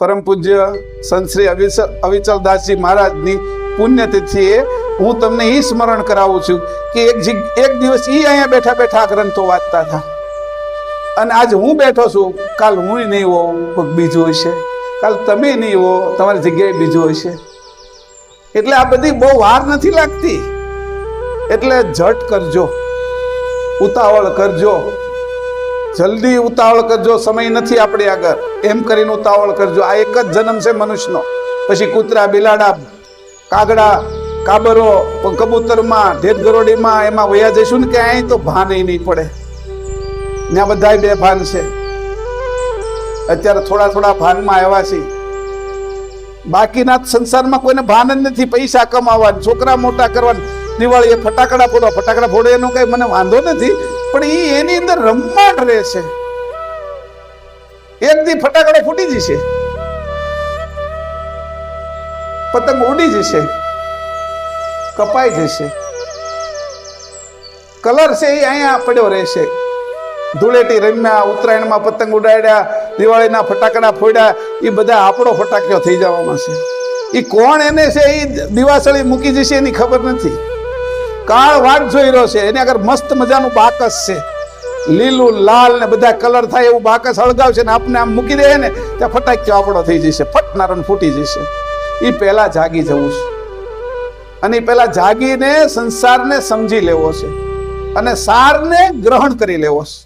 પરમ પૂજ્ય સંત શ્રી અવિચલ અવિચલદાસજી મહારાજની પુણ્યતિથિએ હું તમને એ સ્મરણ કરાવું છું કે એક એક દિવસ એ અહીંયા બેઠા બેઠા ગ્રંથો વાંચતા હતા. અને આજ હું બેઠો છું, કાલ હું નહીં હોઉં, કોઈક બીજું હશે. કાલ તમે નહીં હો તમારી જગ્યાએ બીજું હશે. એટલે આ બધી બહુ વાર નથી લાગતી. એટલે ઝટ કરજો, ઉતાવળ કરજો. જલ્દી ઉતાવળ કરજો, સમય નથી આપણી આગળ. એમ કરીને ઉતાવળ કરજો. આ એક જ જન્મ છે મનુષ્યનો. પછી કૂતરા, બિલાડા, કાગડા, કાબરો કબૂતરમાં, ઢેર ગરોડીમાં એમાં વયા જઈશું ને કે અહીં તો ભાન નહીં પડે. ત્યાં બધાય બે ભાન છે. અત્યારે થોડા થોડા ભાનમાં આવ્યા છે. બાકીના સંસારમાં કોઈને ભાન જ નથી. પૈસા કમાવા છોકરા મોટા કરવા દિવાળીએ ફટાકડા ફોડો ફટાકડા ફોડે એનો કઈ મને વાંધો નથી. પણ એ એની અંદર રમવાટ રહે છે. એક દી ફટાકડો ફૂટી જશે. પતંગ ઉડી જશે. કપાઈ જશે. કલર છે એ અહીંયા પડ્યો રહેશે ધૂળેટી રમ્યા ઉત્તરાયણમાં પતંગ ઉડાડ્યા, દિવાળીના ફટાકડા ફોડ્યા એ બધા આપણો ફટાક્યો થઈ જવામાં છે. એ કોણ એને છે એ દિવાસળી મૂકી જશે એની ખબર નથી. કાળ રહ્યો છે. એની આગળ મસ્ત મજાનું બાકસ છે. લીલું, લાલ ને બધા કલર થાય એવું બાકસ અળગાવશે ને આપણે આમ મૂકી દે ને ત્યાં ફટાક્યો આપણો થઈ જશે. ફટનારણ ફૂટી જશે. એ પહેલા જાગી જવું છે. અને એ પહેલા જાગીને સંસારને સમજી લેવો છે. અને સારને ગ્રહણ કરી લેવો છે.